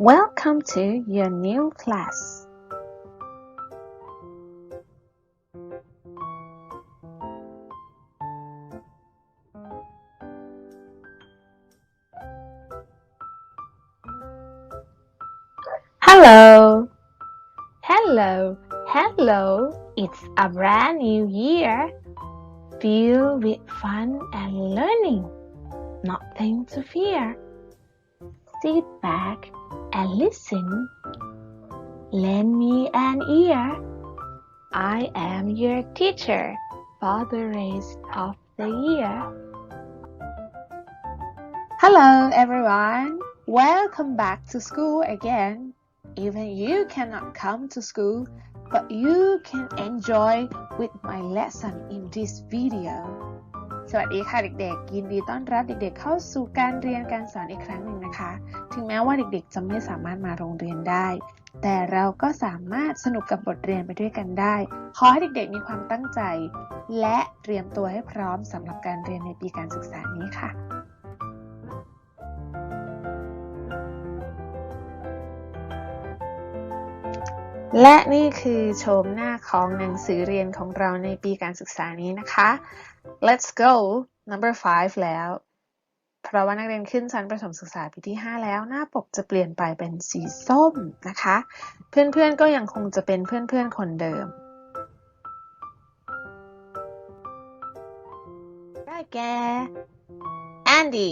Welcome to your new class. Hello. Hello. Hello. It's a brand new year filled with fun and learning. Nothing to fear. Sit back and listen. Lend me an ear. I am your teacher for the rest of the year. Hello, everyone. Welcome back to school again. Even you cannot come to school, but you can enjoy with my lesson in this video. สวัสดีค่ะเด็กๆ ยินดีต้อนรับเด็กๆ เข้าสู่การเรียนการสอนอีกครั้งหนึ่งนะคะ ถึงแม้ว่าเด็กๆ จะไม่สามารถมาโรงเรียนได้ แต่เราก็สามารถสนุกกับบทเรียนไปด้วยกันได้ ขอให้เด็กๆ มีความตั้งใจ และเตรียมตัวให้พร้อมสำหรับการเรียนในปีการศึกษานี้ค่ะ และนี่คือโฉมหน้าของหนังสือเรียนของเราในปีการศึกษานี้นะคะ Let's go number five แล้ว เพราะว่านักเรียนขึ้นชั้นประถมศึกษาปีที่ 5 แล้ว หน้าปกจะเปลี่ยนไปเป็นสีส้มนะคะ เพื่อนๆก็ยังคงจะเป็นเพื่อนๆคนเดิม ได้แก่ Andy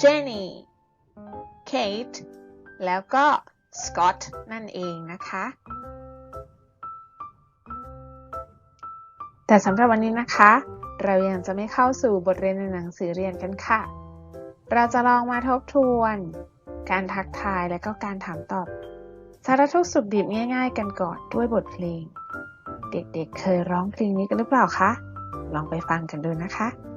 Jenny Kate แล้วก็ Scott นั่นเองนะคะ แต่สำหรับวันนี้นะคะ เรายังจะไม่เข้าสู่บทเรียนในหนังสือเรียนกันค่ะ เราจะลองมาทบทวน การทักทายและก็การถามตอบสารทุกสุขดิบง่ายๆ กันก่อนด้วยบทเพลง เด็กๆเเคยร้องเพลงนี้กันหรือเปล่าคะ ลองไปฟังกันดูนะคะ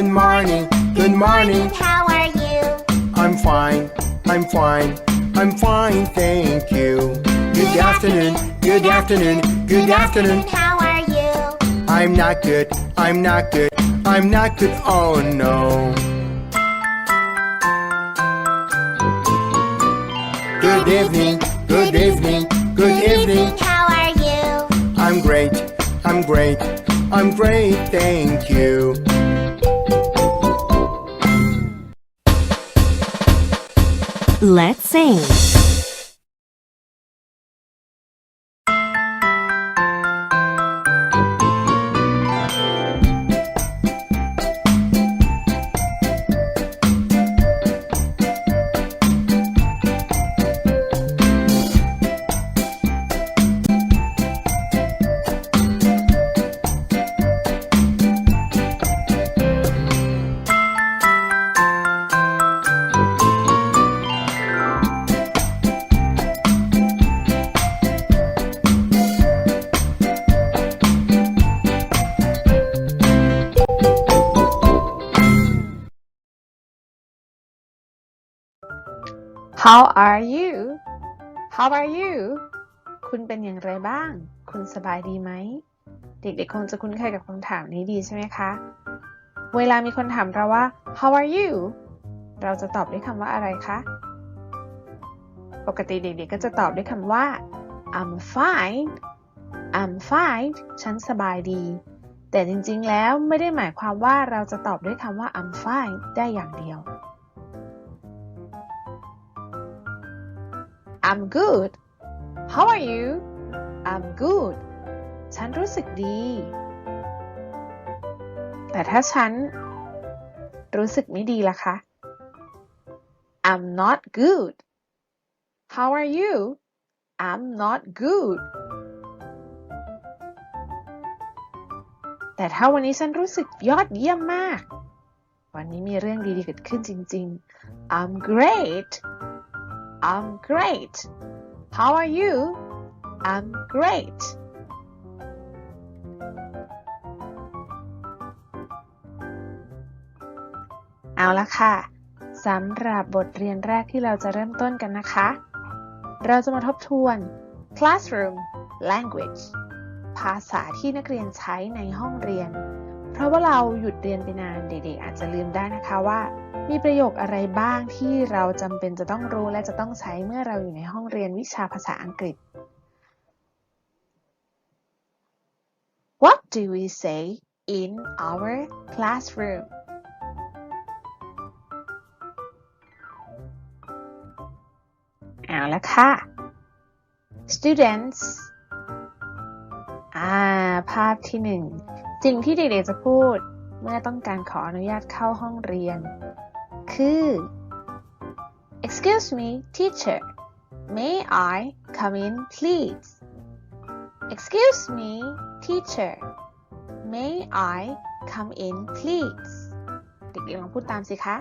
good morning, good morning. How are you? I'm fine, I'm fine, I'm fine, thank you. Good afternoon, good afternoon, good afternoon. How are you? I'm not good, I'm not good, I'm not good, oh no. Good evening, good evening, good evening. How are you? I'm great, I'm great, I'm great, thank you. Let's sing. How are you How are you คุณเป็นอย่างไรบ้าง คุณสบายดีไหม เด็กๆคงจะคุ้นเคยกับคำถามนี้ดีใช่ไหมคะ เวลามีคนถามเราว่า How are you เราจะตอบด้วยคำว่าอะไรคะ ปกติเด็กๆก็จะตอบด้วยคำว่า I'm fine I'm fine ฉันสบายดี แต่จริงๆ แล้วไม่ได้หมายความว่าเราจะตอบด้วยคำว่า I'm fine ได้อย่างเดียว I'm good How are you I'm good ฉันรู้สึกดี แต่ถ้าฉัน รู้สึกไม่ดีล่ะคะ I'm not good How are you I'm not good แต่ถ้าวันนี้ฉันรู้สึกยอดเยี่ยมมาก วันนี้มีเรื่องดีๆเกิดขึ้นจริง ๆ I'm great I'm great. How are you? I'm great. เอาละค่ะสำหรับบทเรียนแรกที่เราจะเริ่มต้นกันนะคะ เราจะมาทบทวน classroom language ภาษาที่นักเรียนใช้ในห้องเรียน ราะว่าเราหยุดเรียนไปนานเด็กๆอาจจะลืมได้นะคะว่า มีประโยคอะไรบ้างที่เราจำเป็นจะต้องรู้และจะต้องใช้เมื่อเราอยู่ในห้องเรียนวิชาภาษาอังกฤษ What do we say in our classroom? เอาละค่ะ students อ่า ภาพที่หนึ่ง สิ่งที่เด็กๆจะพูดเมื่อต้องการขออนุญาตเข้าห้องเรียน คือ excuse me teacher may I come in please excuse me teacher may I come in please เด็กๆลองพูดตามสิคะ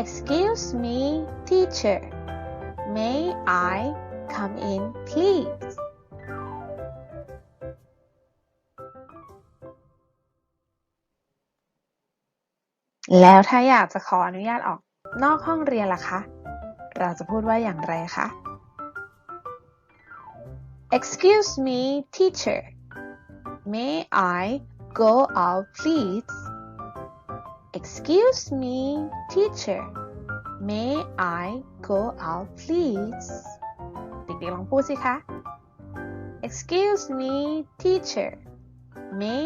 excuse me teacher may I come in please แล้วถ้าอยากจะขออนุญาตออกนอกห้องเรียนล่ะคะ เราจะพูดว่าอย่างไรคะ Excuse me teacher may I go out please Excuse me teacher may I go out please เด็กๆลองพูดสิคะ Excuse me teacher may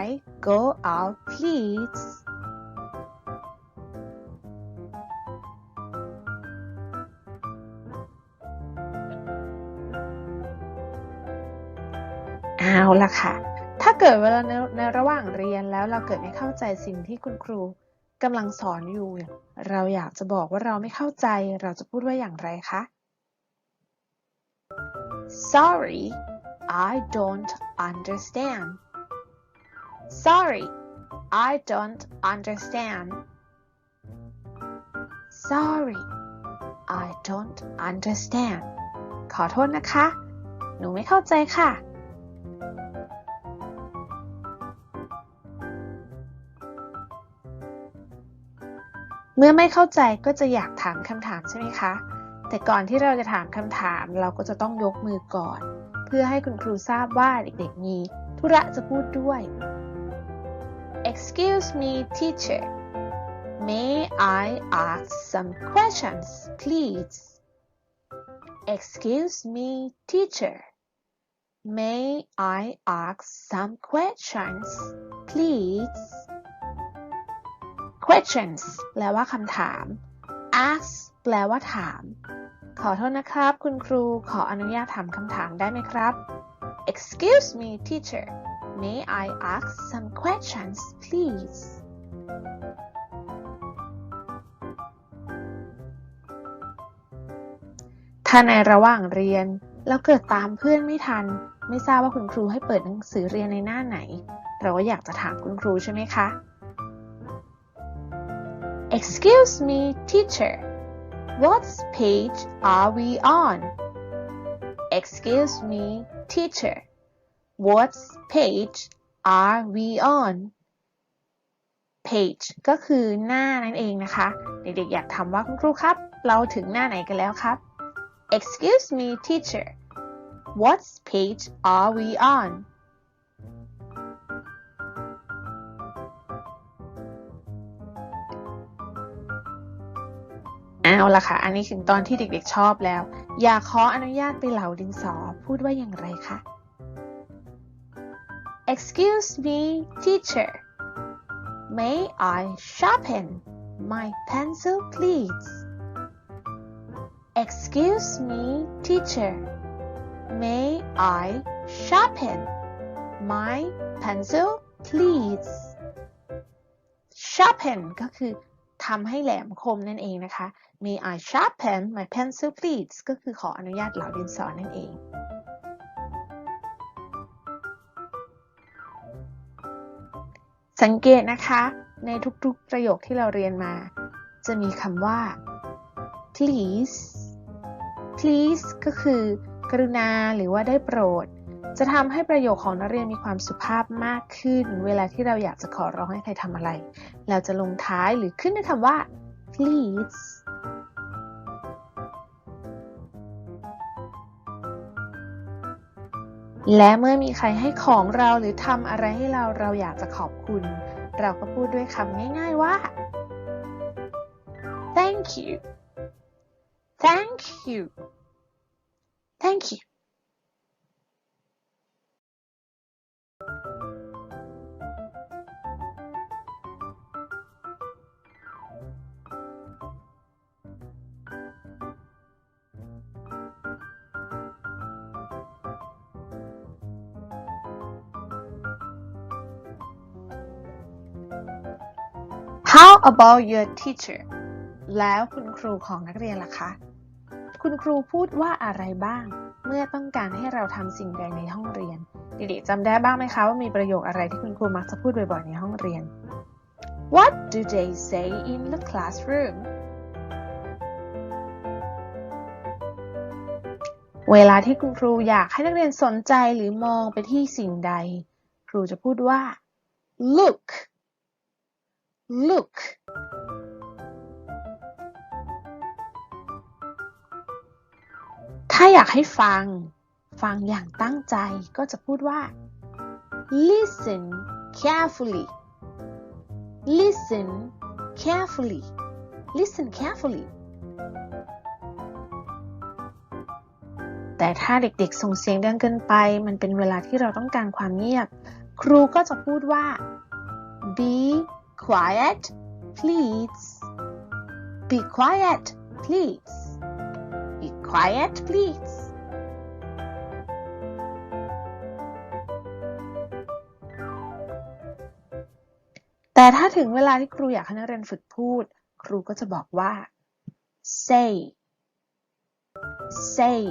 I go out please เอาละค่ะ ถ้าเกิดเวลาในในระหว่างเรียนแล้วเราเกิดไม่เข้าใจสิ่งที่คุณครูกำลังสอนอยู่ เราอยากจะบอกว่าเราไม่เข้าใจ เราจะพูดว่าอย่างไรคะ Sorry I don't understand Sorry I don't understand Sorry I don't understand ขอโทษนะคะ หนูไม่เข้าใจค่ะ เมื่อไม่เข้าใจก็จะอยากถามคำถามใช่ไหมคะ แต่ก่อนที่เราจะถามคำถามเราก็จะต้องยกมือก่อน เพื่อให้คุณครูทราบว่าเด็กๆมีธุระจะพูดด้วย Excuse me teacher May I ask some questions please Excuse me teacher May I ask some questions please questions แปลว่าคำถาม ask แปลว่าถาม ขอโทษนะครับ คุณครูขออนุญาตถามคำถามได้ไหมครับ Excuse me teacher May I ask some questions please ถ้าในระหว่างเรียนเราเกิดตามเพื่อนไม่ทัน ไม่ทราบว่าคุณครูให้เปิดหนังสือเรียนในหน้าไหน เราก็อยากจะถามคุณครูใช่ไหมคะ Excuse me, teacher. What page are we on? Excuse me, teacher. What page are we on? Page ก็คือหน้านั่นเองนะคะ เด็กๆอยากถามว่าคุณครูครับ เราถึงหน้าไหนกันแล้วครับ Excuse me, teacher. What page are we on? เอาละค่ะ อันนี้ถึงตอนที่เด็กๆชอบแล้ว อยากขออนุญาตไปเหลาดินสอ พูดว่าอย่างไรคะ Excuse me teacher May I sharpen my pencil please Excuse me teacher May I sharpen my pencil please sharpen ก็คือ ทำให้แหลมคมนั่นเองนะคะ May I sharpen my pencil please ก็คือขออนุญาตเหลาดินสอนั่นเองสังเกตนะคะในทุกๆประโยคที่เราเรียนมา จะมีคำว่า please please ก็คือกรุณาหรือว่าได้โปรด จะทำให้ประโยคของนักเรียนมีความสุภาพมากขึ้น เวลาที่เราอยากจะขอร้องให้ใครทำอะไร เราจะลงท้ายหรือขึ้นด้วยคำว่า please แและเมื่อมีใครให้ของเราหรือทำอะไรให้เราเราอยากจะขอบคุณ เราก็พูดด้วยคำง่าย ๆว่า thank you thank you thank you How about your teacher แล้วคุณครูของนักเรียนล่ะคะ คุณครูพูดว่าอะไรบ้าง เมื่อต้องการให้เราทำสิ่งใดในห้องเรียน เด็กๆจำได้บ้างไหมคะว่ามีประโยคอะไรที่คุณครูมักจะพูดบ่อยๆในห้องเรียน What do they say in the classroom เวลาที่คุณครูอยากให้นักเรียนสนใจหรือมองไปที่สิ่งใด ครูจะพูดว่า look look ถ้าอยากให้ฟัง ฟังอย่างตั้งใจก็จะพูดว่า listen carefully listen carefully listen carefully แต่ถ้าเด็กๆ ส่งเสียงดังเกินไป มันเป็นเวลาที่เราต้องการความเงียบ ครูก็จะพูดว่า be quiet please be quiet please be quiet please แต่ถ้าถึงเวลาที่ครูอยากให้นักเรียนฝึกพูด ครูก็จะบอกว่า say say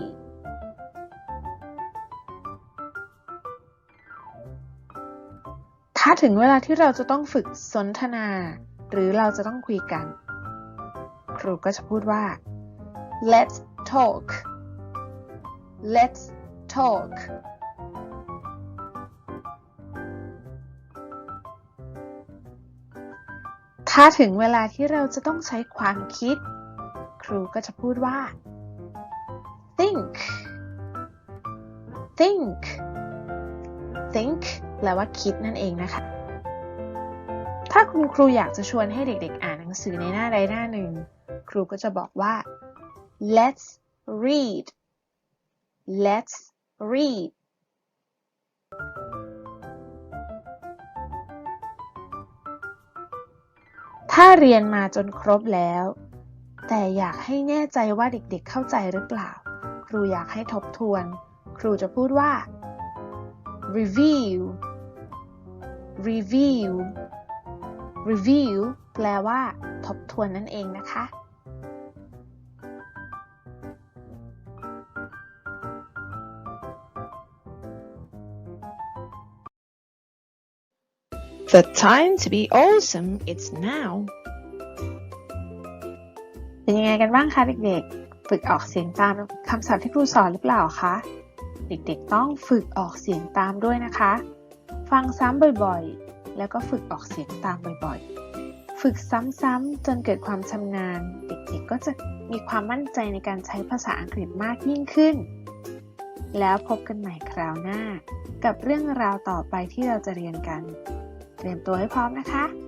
ถ้าถึงเวลาที่เราจะต้องฝึกสนทนา หรือเราจะต้องคุยกัน ครูก็จะพูดว่า let's talk let's talk ถ้าถึงเวลาที่เราจะต้องใช้ความคิด ครูก็จะพูดว่า think think think แปลว่าคิดนั่นเองนะคะ ถ้าคุณครูอยากจะชวนให้เด็กๆ อ่านหนังสือในหน้าใดหน้าหนึ่ง ครูก็จะบอกว่า let's read let's read ถ้าเรียนมาจนครบแล้ว แต่อยากให้แน่ใจว่าเด็กๆเข้าใจหรือเปล่า ครูอยากให้ทบทวน ครูจะพูดว่า review review review แปลว่า ทบทวนนั่นเองนะคะ The time to be awesome it's now เป็นยังไงกันบ้างคะเด็กๆ ฝึกออกเสียงตามคำศัพท์ที่ครูสอนหรือเปล่าคะ เด็กๆต้องฝึกออกเสียงตามด้วยนะคะ ฟังซ้ำบ่อยๆ แล้วก็ฝึกออกเสียงตามบ่อยๆ ฝึกซ้ำๆจนเกิดความชำนาญ เด็กๆก็จะมีความมั่นใจในการใช้ภาษาอังกฤษมากยิ่งขึ้น แล้วพบกันใหม่คราวหน้า กับเรื่องราวต่อไปที่เราจะเรียนกัน เตรียมตัวให้พร้อมนะคะ